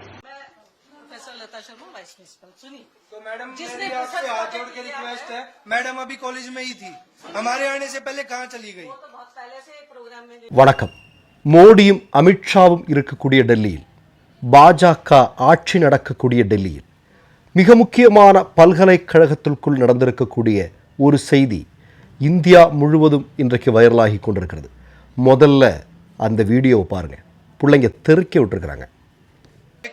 Professor Lata Sharma vice principal सुनी तो madam जिसने आपसे हाथ जोड़ के रिक्वेस्ट है। मैडम अभी कॉलेज में ही थी। हमारे आने से पहले कहाँ चली गई? വടക്കം മോഡിയും അമിത്ഷാവും ഇരിക്കക്കൂടിയ ഡൽഹിയിൽ പാജക ആക്ഷി നടക്കക്കൂടിയ ഡൽഹിയിൽ மிக முக்கியமான பல்கலைக்கழகத்திற்குள் நடந்திருக்கக்கூடிய ஒரு செய்தி இந்தியா முழுவதும் இன்றைக்கு வைரலாகி கொண்டிருக்கிறது முதல்ல அந்த வீடியோவை பாருங்க பிள்ளைங்க தெருக்கி விட்டுருக்குறாங்க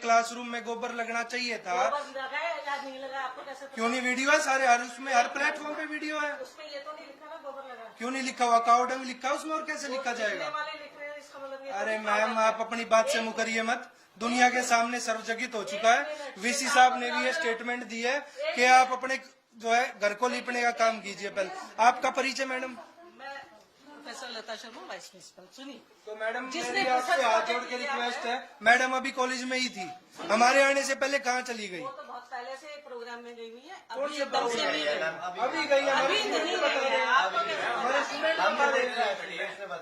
क्लासरूम में गोबर लगना चाहिए था बस लगा है या नहीं लगा आपको कैसे पता? क्यों नहीं वीडियो है सारे हर उसमें हर प्लेटफॉर्म पे वीडियो है उसमें ये तो नहीं लिखा ना गोबर लगा क्यों नहीं लिखा हुआ अकाउंट में लिखा उसमें और कैसे लिखा लिखने जाएगा वाले लिख रहे हैं इसका मतलब ये अरे मैम आप अपनी बात से मुकरिए मत दुनिया के सामने सर्वजगित हो चुका है वीसी साहब ने भी ये स्टेटमेंट दी है कि आप अपने जो है घर को लिपने का काम कीजिए पहले आपका परिचय मैडम मैं professor Lata Sharma vice principal सुनिए तो मैडम जिसने आपसे हाथ जोड़ के रिक्वेस्ट है मैडम अभी कॉलेज में ही थी हमारे आने से पहले कहाँ चली गई वो तो बहुत पहले से प्रोग्राम में गई हुई है अभी एकदम से नहीं गई अभी गई है अभी नहीं है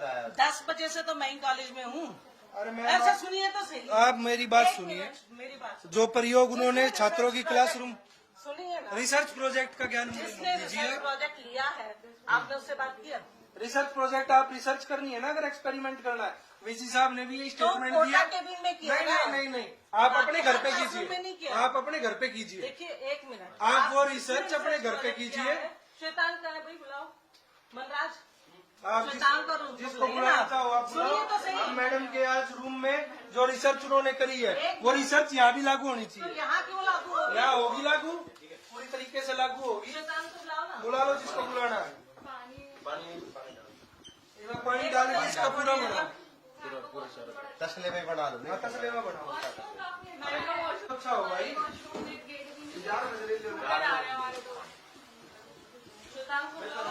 हैं? दस बजे से तो मैं ही कॉलेज में हूँ अरे ऐसा सुनिए तो सही। आप मेरी बात सुनिए। मेरी बात जो प्रयोग उन्होंने छात्रों की क्लासरूम सुनिए रिसर्च प्रोजेक्ट का ज्ञान जिसने प्रोजेक्ट लिया है आपने उससे बात किया रिसर्च प्रोजेक्ट आप रिसर्च करनी है ना अगर एक्सपेरिमेंट करना है। वीसी साहब ने भी ये तो स्टेटमेंट कोटा दिया। केबिन में किया नहीं नहीं नहीं नहीं। आप हाँ, अपने घर पे कीजिए। आप अपने घर पे कीजिए। देखिए एक मिनट। आप वो रिसर्च अपने घर पे कीजिए। श्वेतांक का है भाई बुलाओ। मनराज जिसको आप बुलाओ। तो मैडम के आज रूम में जो रिसर्च उन्होंने करी है वो रिसर्च यहाँ भी लागू होनी तो चाहिए। यहाँ क्यों लागू हो यहाँ होगी लागू? पूरी तरीके से लागू होगी। श्वेतांक को बुलाओ ना। बुला लो जिसको बुलाना है। पानी। डाल। के इसका पूरा बनाओ तसले में बना लो हाँ, तसले में बनाओ अच्छा हो भाई। यार बजरे जो श्वेतांक को बुलाओ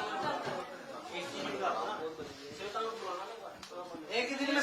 एक ही दिन में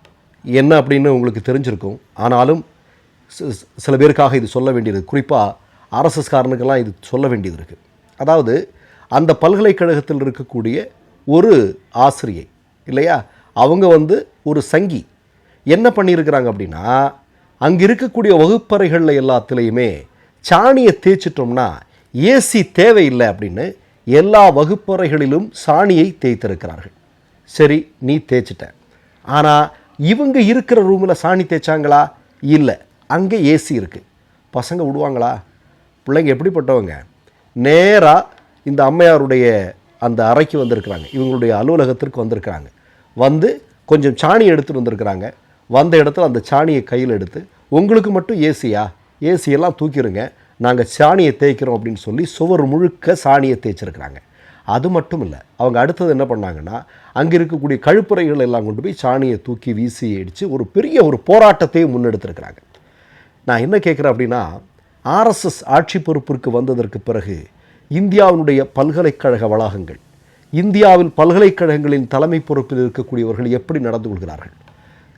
என்ன அப்படின்னு உங்களுக்கு தெரிஞ்சிருக்கும். ஆனாலும் சில பேருக்காக இது சொல்ல வேண்டியது குறிப்பாக ஆர்எஸ்எஸ் இது சொல்ல வேண்டியது இருக்குது அதாவது அந்த பல்கலைக்கழகத்தில் இருக்கக்கூடிய ஒரு ஆசிரியை இல்லையா? அவங்க வந்து ஒரு சங்கி. என்ன பண்ணியிருக்கிறாங்க அப்படின்னா அங்கே இருக்கக்கூடிய வகுப்பறைகளில் எல்லாத்துலேயுமே சாணியை தேய்ச்சிட்டோம்னா ஏசி தேவையில்லை அப்படின்னு எல்லா வகுப்பறைகளிலும் சாணியை தேய்த்திருக்கிறார்கள். சரி நீ தேய்ச்சிட்ட. ஆனால் இவங்க இருக்கிற ரூமில் சாணி தேய்ச்சாங்களா? இல்லை. அங்கே ஏசி இருக்குது பசங்க விடுவாங்களா? பிள்ளைங்க எப்படிப்பட்டவங்க? நேராக இந்த அம்மையாருடைய அந்த அறைக்கு வந்திருக்கிறாங்க. இவங்களுடைய அலுவலகத்திற்கு வந்திருக்கிறாங்க. வந்து கொஞ்சம் சாணி எடுத்துகிட்டு வந்திருக்கிறாங்க. வந்த இடத்துல அந்த சாணியை கையில் எடுத்து உங்களுக்கு மட்டும் ஏசியா ஏசியெல்லாம் தூக்கிடுங்க நாங்கள் சாணியை தேய்க்கிறோம் அப்படின்னு சொல்லி சுவர் முழுக்க சாணியை தேய்ச்சிருக்கிறாங்க. அது மட்டும் இல்லை அவங்க அடுத்தது என்ன பண்ணாங்கன்னா அங்கே இருக்கக்கூடிய கழிப்பறைகள் எல்லாம் கொண்டு போய் சாணியை தூக்கி வீசி அடித்து ஒரு பெரிய ஒரு போராட்டத்தையும் முன்னெடுத்திருக்கிறாங்க. நான் என்ன கேட்குறேன் அப்படின்னா ஆர்எஸ்எஸ் ஆட்சி பொறுப்பிற்கு வந்ததற்கு பிறகு இந்தியாவினுடைய பல்கலைக்கழக வளாகங்கள் இந்தியாவில் பல்கலைக்கழகங்களின் தலைமை பொறுப்பில் இருக்கக்கூடியவர்கள் எப்படி நடந்து கொள்கிறார்கள்?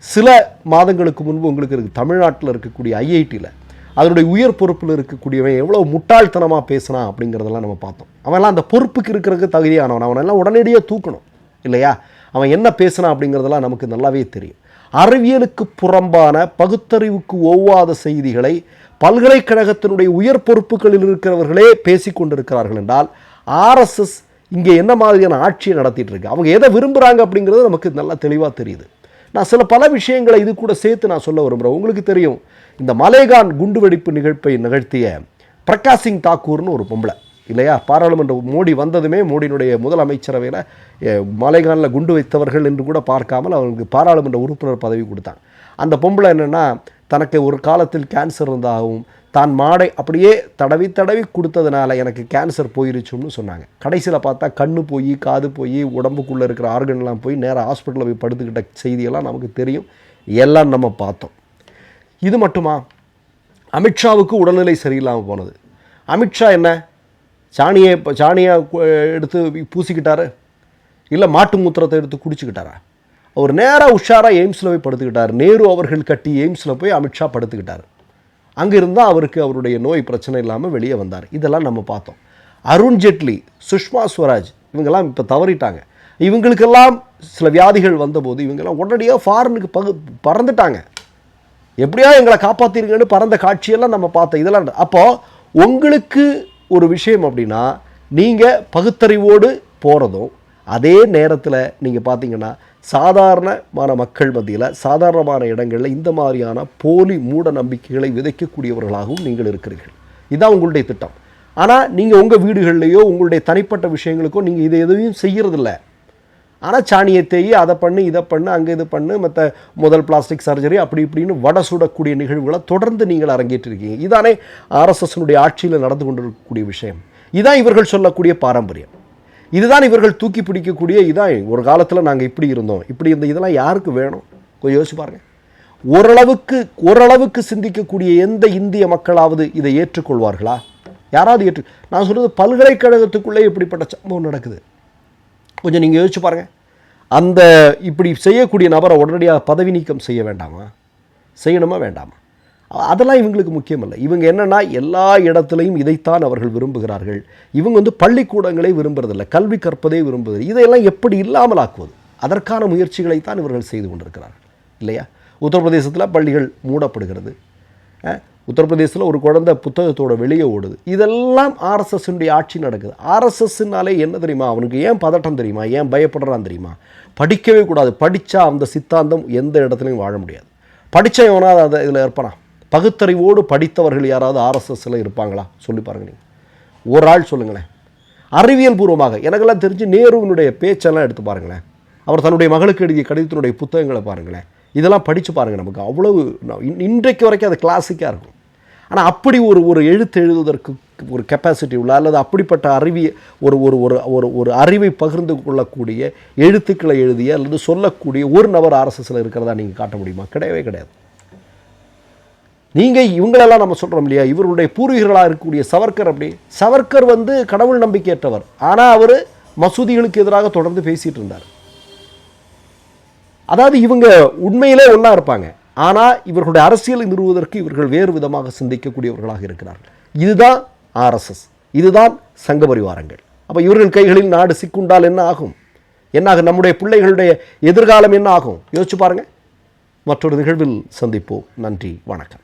சில மாதங்களுக்கு முன்பு உங்களுக்கு தமிழ்நாட்டில் இருக்கக்கூடிய ஐஐடியில் அதனுடைய உயர் பொறுப்பில் இருக்கக்கூடியவன் எவ்வளோ முட்டாள்தனமாக பேசுனா அப்படிங்கிறதெல்லாம் நம்ம பார்த்தோம். அவன்லாம் அந்த பொறுப்புக்கு இருக்கிறதுக்கு தகுதியானவன். அவனெல்லாம் உடனடியாக தூக்கணும். இல்லையா? அவன் என்ன பேசுனா அப்படிங்கிறதெல்லாம் நமக்கு நல்லாவே தெரியும். அறிவியலுக்கு புறம்பான பகுத்தறிவுக்கு ஒவ்வாத செய்திகளை பல்கலைக்கழகத்தினுடைய உயர் பொறுப்புகளில் இருக்கிறவர்களே பேசிக் கொண்டிருக்கிறார்கள் என்றால் ஆர்எஸ்எஸ் இங்கே என்ன மாதிரியான ஆட்சியை நடத்திட்டு இருக்கு? அவங்க எதை விரும்புகிறாங்க அப்படிங்கிறது நமக்கு நல்லா தெளிவாக தெரியுது. நான் சில பல விஷயங்களை இது கூட சேர்த்து நான் சொல்ல விரும்புகிறேன் உங்களுக்கு தெரியும் இந்த மலேகான் குண்டுவெடிப்பு நிகழ்ப்பை நிகழ்த்திய பிரகாஷ் சிங் தாக்கூர்னு ஒரு பொம்பளை இல்லையா? பாராளுமன்ற மோடி வந்ததுமே மோடியினுடைய முதல் அமைச்சரவையில் மலைகானில் குண்டு வைத்தவர்கள் என்று கூட பார்க்காமல் அவங்களுக்கு பாராளுமன்ற உறுப்பினர் பதவி கொடுத்தாங்க. அந்த பொம்பளை என்னென்னா தனக்கு ஒரு காலத்தில் கேன்சர் இருந்ததாகவும் தான் மாடை அப்படியே தடவி தடவி கொடுத்ததுனால எனக்கு கேன்சர் போயிருச்சுன்னு சொன்னாங்க. கடைசியில் பார்த்தா கண்ணு போய் காது போய் உடம்புக்குள்ளே இருக்கிற ஆர்கன்லாம் போய் நேராக ஹாஸ்பிட்டலில் போய் படுத்துக்கிட்ட செய்தியெல்லாம் நமக்கு தெரியும். எல்லாம் நம்ம பார்த்தோம். இது மட்டுமா? அமித்ஷாவுக்கு உடல்நிலை சரியில்லாமல் போனது. அமித்ஷா என்ன? சாணியை இப்போ சாணியை எடுத்து பூசிக்கிட்டாரு? இல்லை மாட்டு மூத்திரத்தை எடுத்து குடிச்சுக்கிட்டாரா? அவர் நேராக உஷாராக எய்ம்ஸில் போய் படுத்துக்கிட்டார். நேரு அவர்கள் கட்டி எய்ம்ஸில் போய் அமித்ஷா படுத்துக்கிட்டார். அங்கே இருந்தால் அவருக்கு அவருடைய நோய் பிரச்சனை இல்லாமல் வெளியே வந்தார். இதெல்லாம் நம்ம பார்த்தோம். அருண் ஜெட்லி சுஷ்மா ஸ்வராஜ் இவங்கெல்லாம் இப்போ தவறிட்டாங்க. இவங்களுக்கெல்லாம் சில வியாதிகள் வந்தபோது இவங்கெல்லாம் உடனடியாக ஃபாரினுக்கு பகு பறந்துட்டாங்க. எப்படியா எங்களை காப்பாற்றிருங்கன்னு பறந்த காட்சியெல்லாம் நம்ம பார்த்தோம். இதெல்லாம் அப்போது உங்களுக்கு ஒரு விஷயம் அப்படின்னா நீங்கள் பகுத்தறிவோடு போகிறதும் அதே நேரத்தில் நீங்கள் பார்த்தீங்கன்னா சாதாரணமான மக்கள் மத்தியில் சாதாரணமான இடங்களில் இந்த மாதிரியான போலி மூட நம்பிக்கைகளை விதைக்கக்கூடியவர்களாகவும் நீங்கள் இருக்கிறீர்கள். இதுதான் உங்களுடைய திட்டம். ஆனால் நீங்கள் உங்கள் வீடுகள்லேயோ உங்களுடைய தனிப்பட்ட விஷயங்களுக்கோ நீங்கள் இதை எதுவும் செய்கிறதில்ல ஆனால் சாணியை தேய் அதை பண்ணு இதை பண்ணு அங்கே இது பண்ணு மற்ற முதல் பிளாஸ்டிக் சர்ஜரி அப்படி இப்படின்னு வட சுடக்கூடிய நிகழ்வுகளை தொடர்ந்து நீங்கள் அரங்கேற்றிருக்கீங்க இதானே ஆர்எஸ்எஸ்னுடைய ஆட்சியில் நடந்து கொண்டிருக்கக்கூடிய விஷயம். இதான் இவர்கள் சொல்லக்கூடிய பாரம்பரியம். இதுதான் இவர்கள் தூக்கி பிடிக்கக்கூடிய இதான் ஒரு காலத்தில் நாங்கள் இப்படி இருந்தோம். இப்படி இருந்த இதெல்லாம் யாருக்கு வேணும்? கொஞ்சம் யோசிச்சு பாருங்க. ஓரளவுக்கு ஓரளவுக்கு சிந்திக்கக்கூடிய எந்த இந்திய மக்களாவது இதை ஏற்றுக்கொள்வார்களா? யாராவது ஏற்று நான் சொல்கிறது பல்கலைக்கழகத்துக்குள்ளே இப்படிப்பட்ட சம்பவம் நடக்குது. கொஞ்சம் நீங்கள் யோசிச்சு பாருங்கள் அந்த இப்படி செய்யக்கூடிய நபரை உடனடியாக பதவி நீக்கம் செய்ய வேண்டாமா? செய்யணுமா வேண்டாமா? அதெல்லாம் இவங்களுக்கு முக்கியமல்ல. இவங்க என்னென்னா எல்லா இடத்துலையும் இதைத்தான் அவர்கள் விரும்புகிறார்கள். இவங்க வந்து பள்ளிக்கூடங்களை விரும்புறதில்லை கல்வி கற்பதே விரும்புகிறது இதையெல்லாம் எப்படி இல்லாமல் ஆக்குவது? அதற்கான முயற்சிகளைத்தான் இவர்கள் செய்து கொண்டிருக்கிறார்கள். இல்லையா? உத்தரப்பிரதேசத்தில் பள்ளிகள் மூடப்படுகிறது. உத்தரப்பிரதேசத்தில் ஒரு குழந்தை புத்தகத்தோட வெளியே ஓடுது. இதெல்லாம் ஆர்எஸ்எஸ்னுடைய ஆட்சி நடக்குது. ஆர்எஸ்எஸ்னாலே என்ன தெரியுமா? அவனுக்கு ஏன் பதட்டம் தெரியுமா? ஏன் பயப்படுறான் தெரியுமா? படிக்கவே கூடாது. படித்தா அந்த சித்தாந்தம் எந்த இடத்துலையும் வாழ முடியாது. படித்த எவனாவது அதை இதில் இருப்பானா பகுத்தறிவோடு படித்தவர்கள் யாராவது ஆர்எஸ்எஸ்ல இருப்பாங்களா? சொல்லி பாருங்க நீங்கள் ஒரு ஆள் சொல்லுங்களேன். அறிவியல் பூர்வமாக எனக்கெல்லாம் தெரிஞ்சு நேருவினுடைய பேச்செல்லாம் எடுத்து பாருங்களேன். அவர் தன்னுடைய மகளுக்கு எழுதிய கடிதத்தினுடைய புத்தகங்களை பாருங்களேன். இதெல்லாம் படித்து பாருங்கள் நமக்கு. அவ்வளவு இன்றைக்கு வரைக்கும் அது கிளாசிக்காக இருக்கும். ஆனால் அப்படி ஒரு ஒரு எழுத்து எழுதுவதற்கு ஒரு கெப்பாசிட்டி உள்ள அல்லது அப்படிப்பட்ட அறிவிய ஒரு ஒரு ஒரு ஒரு ஒரு அறிவை பகிர்ந்து கொள்ளக்கூடிய எழுத்துக்களை எழுதிய அல்லது சொல்லக்கூடிய ஒரு நபர் ஆர்எஸ்எஸில் இருக்கிறதா நீங்கள் காட்ட முடியுமா? கிடையவே கிடையாது. நீங்கள் இவங்களெல்லாம் நம்ம சொல்கிறோம் இல்லையா? இவருடைய பூர்வீகர்களாக இருக்கக்கூடிய சவர்க்கர் அப்படி. சவர்க்கர் வந்து கடவுள் நம்பிக்கையற்றவர். ஆனால் அவர் மசூதிகளுக்கு எதிராக தொடர்ந்து பேசிட்டு இருந்தார். அதாவது இவங்க உண்மையிலே ஒன்றா இருப்பாங்க. ஆனால் இவர்களுடைய அரசியலை நிறுவுவதற்கு இவர்கள் வேறு விதமாக சிந்திக்கக்கூடியவர்களாக இருக்கிறார்கள். இதுதான் ஆர்எஸ்எஸ் இதுதான் சங்க பரிவாரங்கள். அப்போ இவர்கள் கைகளில் நாடு சிக்குண்டால் என்ன ஆகும்? என்னாகும் நம்முடைய பிள்ளைகளுடைய எதிர்காலம் என்ன ஆகும்? யோசிச்சு பாருங்க. மற்றொரு நிகழ்வில் சந்திப்போம். நன்றி. வணக்கம்.